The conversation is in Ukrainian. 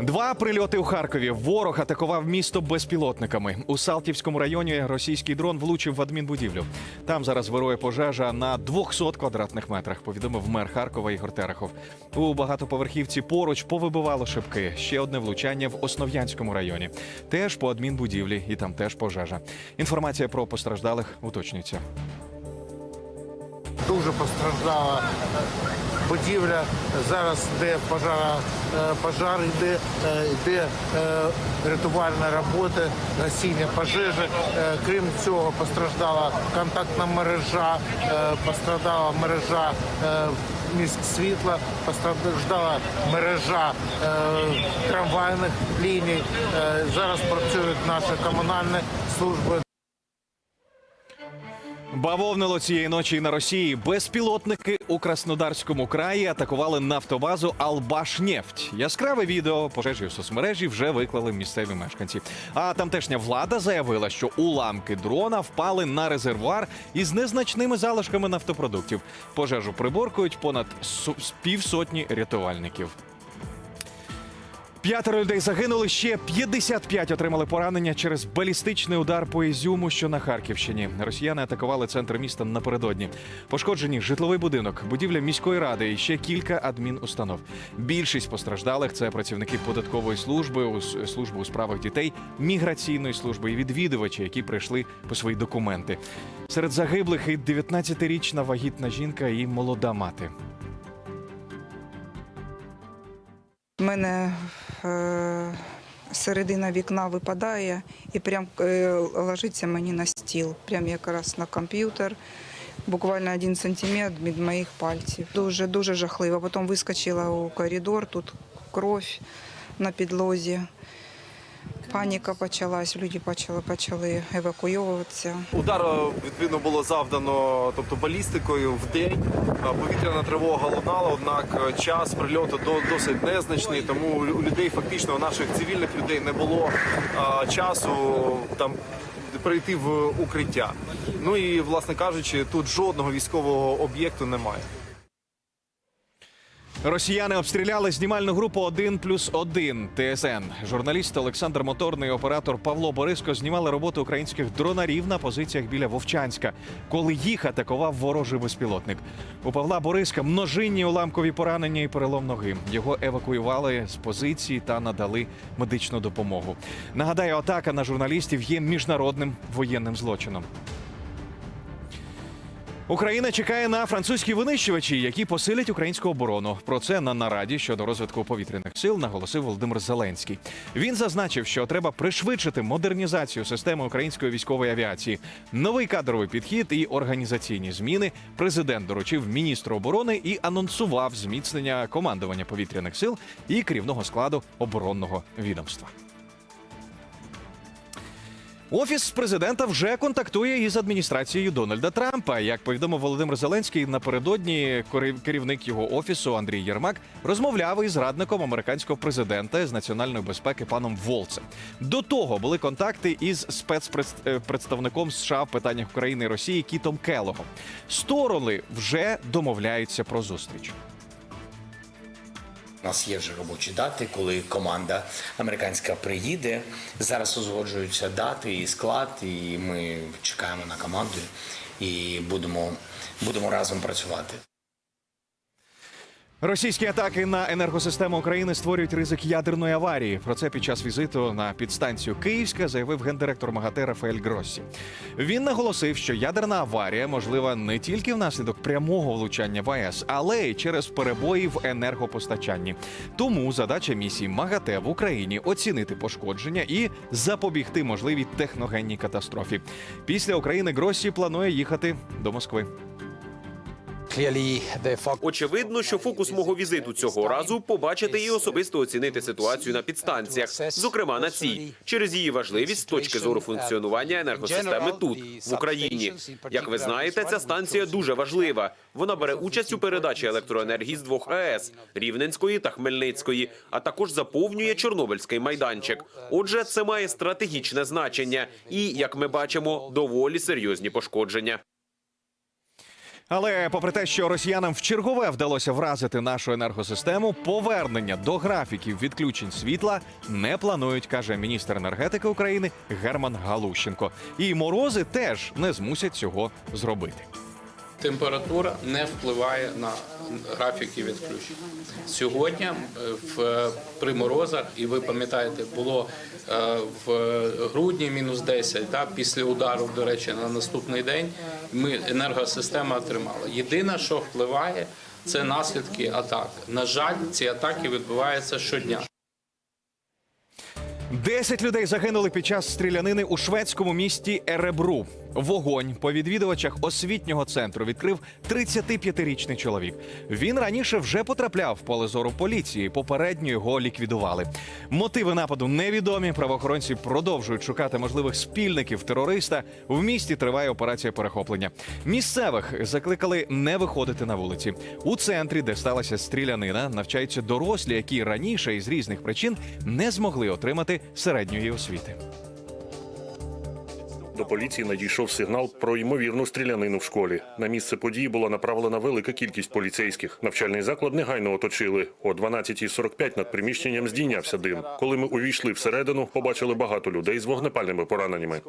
Два прильоти у Харкові. Ворог атакував місто безпілотниками. У Салтівському районі російський дрон влучив в адмінбудівлю. Там зараз вирує пожежа на 200 квадратних метрах. Повідомив мер Харкова Ігор Терехов. У багатоповерхівці поруч повибивало шибки. Ще одне влучання в Основ'янському районі. Теж по адмінбудівлі, і там теж пожежа. Інформація про постраждалих уточнюється. Дуже постраждала будівля. Зараз йде пожар, е, пожар йде, е, йде е, рятувальна робота, гасіння пожежі. Крім цього, постраждала контактна мережа, постраждала мережа міськ світла, постраждала мережа трамвайних ліній. Зараз працюють наші комунальні служби. Бавовнило цієї ночі на Росії. Безпілотники у Краснодарському краї атакували нафтобазу Албашнефть. Яскраве відео пожежі в соцмережі вже виклали місцеві мешканці. А тамтешня влада заявила, що уламки дрона впали на резервуар із незначними залишками нафтопродуктів. Пожежу приборкують понад півсотні рятувальників. П'ятеро людей загинули, ще 55 отримали поранення через балістичний удар по Ізюму, що на Харківщині. Росіяни атакували центр міста напередодні. Пошкоджені житловий будинок, будівля міської ради і ще кілька адмінустанов. Більшість постраждалих це працівники податкової служби, служби у справах дітей, міграційної служби і відвідувачі, які прийшли по свої документи. Серед загиблих і 19-річна вагітна жінка і молода мати. Мене середина вікна випадає і прям лежиться ложиться мені на стіл. Прям якраз на комп'ютер. Буквально один сантиметр від моїх пальців. Дуже дуже жахливо. Потім вискочила у коридор, тут кров на підлозі. Паніка почалась, люди почали, почали евакуйовуватися. Удар е, відповідно було завдано, тобто балістикою в день. Е, Повітряна тривога лунала, однак е, час прильоту до- досить незначний. Тому у людей фактично у наших цивільних людей не було часу там. Прийти в укриття. Ну і власне кажучи, тут жодного військового об'єкту немає. Росіяни обстріляли знімальну групу 1 плюс 1 ТСН. Журналіст Олександр Моторний і оператор Павло Бориско знімали роботу українських дронарів на позиціях біля Вовчанська, коли їх атакував ворожий безпілотник. У Павла Бориска множинні уламкові поранення і перелом ноги. Його евакуювали з позиції та надали медичну допомогу. Нагадаю, атака на журналістів є міжнародним воєнним злочином. Україна чекає на французькі винищувачі, які посилять українську оборону. Про це на нараді щодо розвитку повітряних сил наголосив Володимир Зеленський. Він зазначив, що треба пришвидшити модернізацію системи української військової авіації. Новий кадровий підхід і організаційні зміни президент доручив міністру оборони і анонсував зміцнення командування повітряних сил і керівного складу оборонного відомства. Офіс президента вже контактує із адміністрацією Дональда Трампа. Як повідомив Володимир Зеленський, напередодні керівник його офісу Андрій Єрмак розмовляв із радником американського президента з національної безпеки паном Волцем. До того були контакти із спецпредставником США в питаннях України і Росії Кітом Келогом. Сторони вже домовляються про зустріч. Нас є вже робочі дати, коли команда американська приїде. Зараз узгоджуються дати і склад, і ми чекаємо на команду і будемо, будемо разом працювати. Російські атаки на енергосистему України створюють ризик ядерної аварії. Про це під час візиту на підстанцію Київська заявив гендиректор МАГАТЕ Рафаель Гроссі. Він наголосив, що ядерна аварія можлива не тільки внаслідок прямого влучання в АЕС, але й через перебої в енергопостачанні. Тому задача місії МАГАТЕ в Україні оцінити пошкодження і запобігти можливій техногенній катастрофі. Після України Гроссі планує їхати до Москви. Очевидно, що фокус мого візиту цього разу побачити і особисто оцінити ситуацію на підстанціях, зокрема на цій, через її важливість з точки зору функціонування енергосистеми тут, в Україні. Як ви знаєте, ця станція дуже важлива. Вона бере участь у передачі електроенергії з двох АЕС Рівненської та Хмельницької, а також заповнює Чорнобильський майданчик. Отже, це має стратегічне значення і, як ми бачимо, доволі серйозні пошкодження. Але попри те, що росіянам вчергове вдалося вразити нашу енергосистему, повернення до графіків відключень світла не планують, каже міністр енергетики України Герман Галущенко. І морози теж не змусять цього зробити. Температура не впливає на графіки відключень. Сьогодні е, в при морозах, і ви пам'ятаєте, було е, в грудні мінус 10, да, після удару, до речі, на наступний день ми енергосистема отримала. Єдине, що впливає, це наслідки атак. На жаль, ці атаки відбуваються щодня. Десять людей загинули під час стрілянини у шведському місті Еребру. Вогонь по відвідувачах освітнього центру відкрив 35-річний чоловік. Він раніше вже потрапляв в поле зору поліції. Попередньо його ліквідували. Мотиви нападу невідомі. Правоохоронці продовжують шукати можливих спільників терориста. В місті триває операція перехоплення. Місцевих закликали не виходити на вулиці. У центрі, де сталася стрілянина, навчаються дорослі, які раніше із різних причин не змогли отримати середньої освіти. До поліції надійшов сигнал про ймовірну стрілянину в школі. На місце події була направлена велика кількість поліцейських. Навчальний заклад негайно оточили. О 12.45 над приміщенням здійнявся дим. Коли ми увійшли всередину, побачили багато людей з вогнепальними пораненнями.